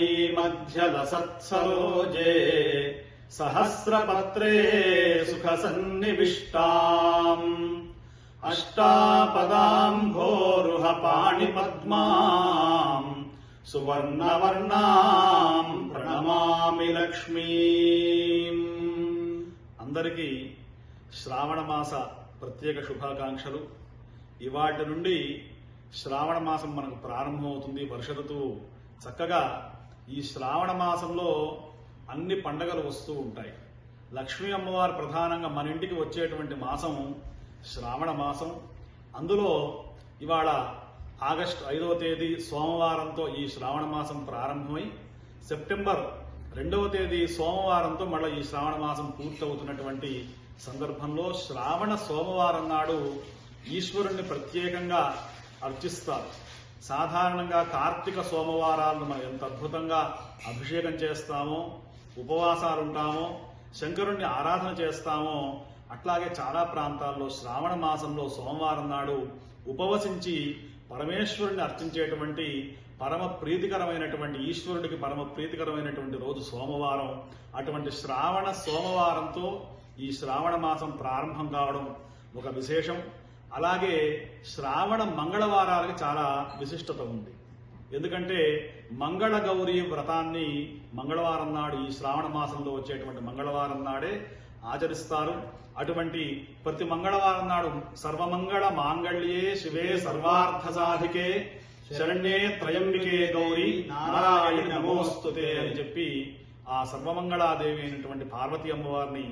నదీమధ్యలసత్సరోజే సహస్రపత్రే సుఖసన్నివిష్టాం. అష్టాపదాంభోరుహ పాణిపద్మాం. సువర్ణవర్ణాం ప్రణమామి లక్ష్మీం. అందరికీ శ్రావణ మాస ప్రత్యేక శుభాకాంక్షలు. ఇవాటి నుండి శ్రావణ మాసం మనకు ప్రారంభమవుతుంది. వర్ష ఋతువు చక్కగా ఈ శ్రావణ మాసంలో అన్ని పండగలు వస్తూ ఉంటాయి. లక్ష్మీ అమ్మవారు ప్రధానంగా మన ఇంటికి వచ్చేటువంటి మాసం శ్రావణ మాసం. అందులో ఇవాళ ఆగస్టు ఐదవ తేదీ సోమవారంతో ఈ శ్రావణ మాసం ప్రారంభమై సెప్టెంబర్ రెండవ తేదీ సోమవారంతో మళ్ళీ ఈ శ్రావణ మాసం పూర్తవుతున్నటువంటి సందర్భంలో శ్రావణ సోమవారం నాడు ఈశ్వరుణ్ణి ప్రత్యేకంగా అర్చిస్తారు. సాధారణంగా కార్తీక సోమవారాలను మనం ఎంత అద్భుతంగా అభిషేకం చేస్తామో ఉపవాసాలు ఉంటామో శంకరుణ్ణి ఆరాధన చేస్తామో అట్లాగే చాలా ప్రాంతాల్లో శ్రావణ మాసంలో సోమవారం నాడు ఉపవసించి పరమేశ్వరుని అర్చించేటువంటి పరమ ప్రీతికరమైనటువంటి ఈశ్వరుడికి పరమ ప్రీతికరమైనటువంటి రోజు సోమవారం. అటువంటి శ్రావణ సోమవారంతో ఈ శ్రావణ మాసం ప్రారంభం కావడం ఒక విశేషం. అలాగే శ్రావణ మంగళవారాలకి చాలా విశిష్టత ఉంది. ఎందుకంటే మంగళ గౌరి వ్రతాన్ని మంగళవారం నాడు ఈ శ్రావణ మాసంలో వచ్చేటువంటి మంగళవారం నాడే ఆచరిస్తారు. అటువంటి ప్రతి మంగళవారం నాడు సర్వమంగళ మాంగళ్యే శివే సర్వార్థ సాధికే శరణ్యే త్రయంబికే గౌరి నారాయణ నమోస్తుతే అని చెప్పి ఆ సర్వమంగళాదేవి అయినటువంటి పార్వతి అమ్మవారిని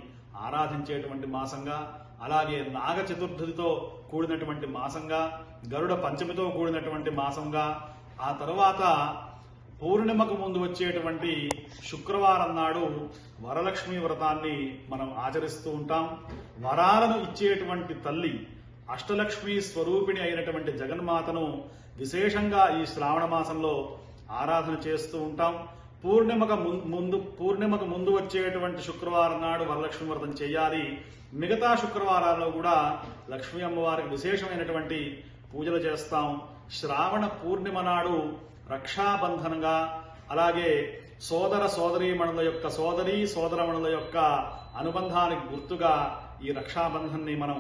ఆరాధించేటువంటి మాసంగా అలాగే నాగ చతుర్థితో కూడినటువంటి మాసంగా గరుడ పంచమితో కూడినటువంటి మాసంగా ఆ తరువాత పౌర్ణిమకు ముందు వచ్చేటువంటి శుక్రవారం నాడు వరలక్ష్మి వ్రతాన్ని మనం ఆచరిస్తూ ఉంటాం. వరాలను ఇచ్చేటువంటి తల్లి అష్టలక్ష్మి స్వరూపిణి అయినటువంటి జగన్మాతను విశేషంగా ఈ శ్రావణ మాసంలో ఆరాధన చేస్తూ ఉంటాం. పూర్ణిమకు ముందు పూర్ణిమకు ముందు వచ్చేటువంటి శుక్రవారం నాడు వరలక్ష్మి వ్రతం చేయాలి. మిగతా శుక్రవారాల్లో కూడా లక్ష్మీ అమ్మవారికి విశేషమైనటువంటి పూజలు చేస్తాం. శ్రావణ పూర్ణిమ నాడు రక్షాబంధనంగా అలాగే సోదర సోదరీమణుల యొక్క సోదరి సోదరమణుల యొక్క అనుబంధానికి గుర్తుగా ఈ రక్షాబంధన్ని మనం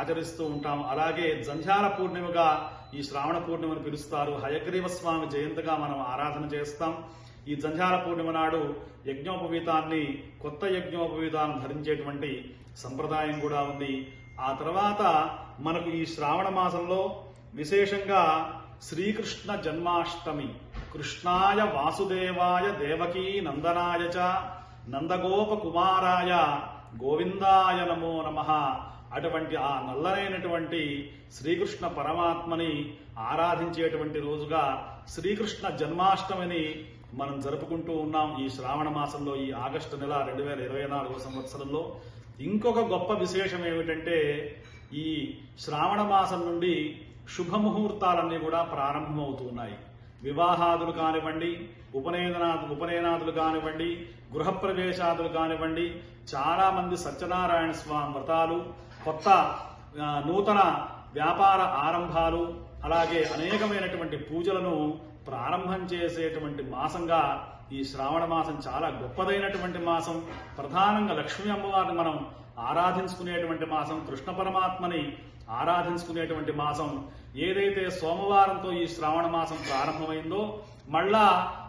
ఆచరిస్తూ ఉంటాం. అలాగే జంధ్యాల పూర్ణిమగా ఈ శ్రావణ పూర్ణిమను పిలుస్తారు. హయగ్రీవ స్వామి జయంతిగా మనం ఆరాధన చేస్తాం. ఈ జంధ్యాల పూర్ణిమ నాడు యజ్ఞోపవీతాన్ని కొత్త యజ్ఞోపవీతాన్ని ధరించేటువంటి సంప్రదాయం కూడా ఉంది. ఆ తర్వాత మనకు ఈ శ్రావణ మాసంలో విశేషంగా శ్రీకృష్ణ జన్మాష్టమి. కృష్ణాయ వాసుదేవాయ దేవకీ నందనాయ చ నందగోప కుమారాయ గోవిందాయ నమో నమః. అటువంటి ఆ నల్లనైనటువంటి శ్రీకృష్ణ పరమాత్మని ఆరాధించేటువంటి రోజుగా శ్రీకృష్ణ జన్మాష్టమిని మనం జరుపుకుంటూ ఉన్నాం ఈ శ్రావణ మాసంలో ఈ ఆగస్టు నెల రెండు వేల ఇరవై నాలుగో సంవత్సరంలో. ఇంకొక గొప్ప విశేషం ఏమిటంటే ఈ శ్రావణ మాసం నుండి శుభముహూర్తాలన్నీ కూడా ప్రారంభమవుతున్నాయి. వివాహాదులు కానివ్వండి ఉపనయనా ఉపనయనాదులు కానివ్వండి గృహప్రవేశాదులు కానివ్వండి చాలా మంది సత్యనారాయణ స్వామి వ్రతాలు కొత్త నూతన వ్యాపార ఆరంభాలు అలాగే అనేకమైనటువంటి పూజలను ప్రారంభం చేసేటువంటి మాసంగా ఈ శ్రావణ మాసం చాలా గొప్పదైనటువంటి మాసం. ప్రధానంగా లక్ష్మీ అమ్మవారిని మనం ఆరాధించుకునేటువంటి మాసం కృష్ణ పరమాత్మని ఆరాధించుకునేటువంటి మాసం. ఏదైతే సోమవారంతో ఈ శ్రావణ మాసం ప్రారంభమైందో మళ్ళా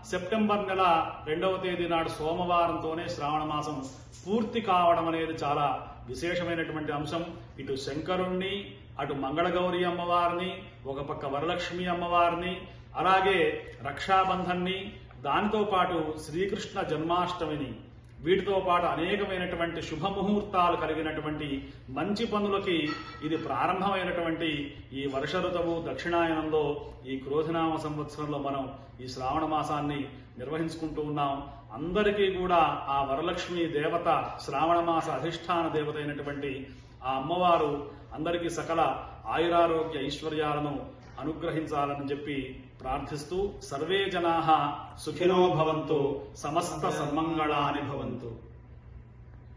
సెప్టెంబర్ నెల రెండవ తేదీ నాడు సోమవారంతోనే శ్రావణ మాసం పూర్తి కావడం అనేది చాలా విశేషమైనటువంటి అంశం. ఇటు శంకరుణ్ణి అటు మంగళగౌరి అమ్మవారిని ఒక పక్క వరలక్ష్మి అమ్మవారిని అలాగే రక్షాబంధన్ని దానితో పాటు శ్రీకృష్ణ జన్మాష్టమిని వీటితో పాటు అనేకమైనటువంటి శుభముహూర్తాలు కలిగినటువంటి మంచి పనులకి ఇది ప్రారంభమైనటువంటి ఈ వర్ష ఋతువు దక్షిణాయనంలో ఈ క్రోధనామ సంవత్సరంలో మనం ఈ శ్రావణ మాసాన్ని నిర్వహించుకుంటూ ఉన్నాం. అందరికీ కూడా ఆ వరలక్ష్మి దేవత శ్రావణ మాస అధిష్టాన దేవత అయినటువంటి ఆ అమ్మవారు అందరికీ సకల ఆయురారోగ్య ఐశ్వర్యాలను అనుగ్రహించాలని చెప్పి ప్రార్థిస్తూ సర్వే జనా సుఖినో భవంతు సమస్త సన్మంగళాని భవంతు.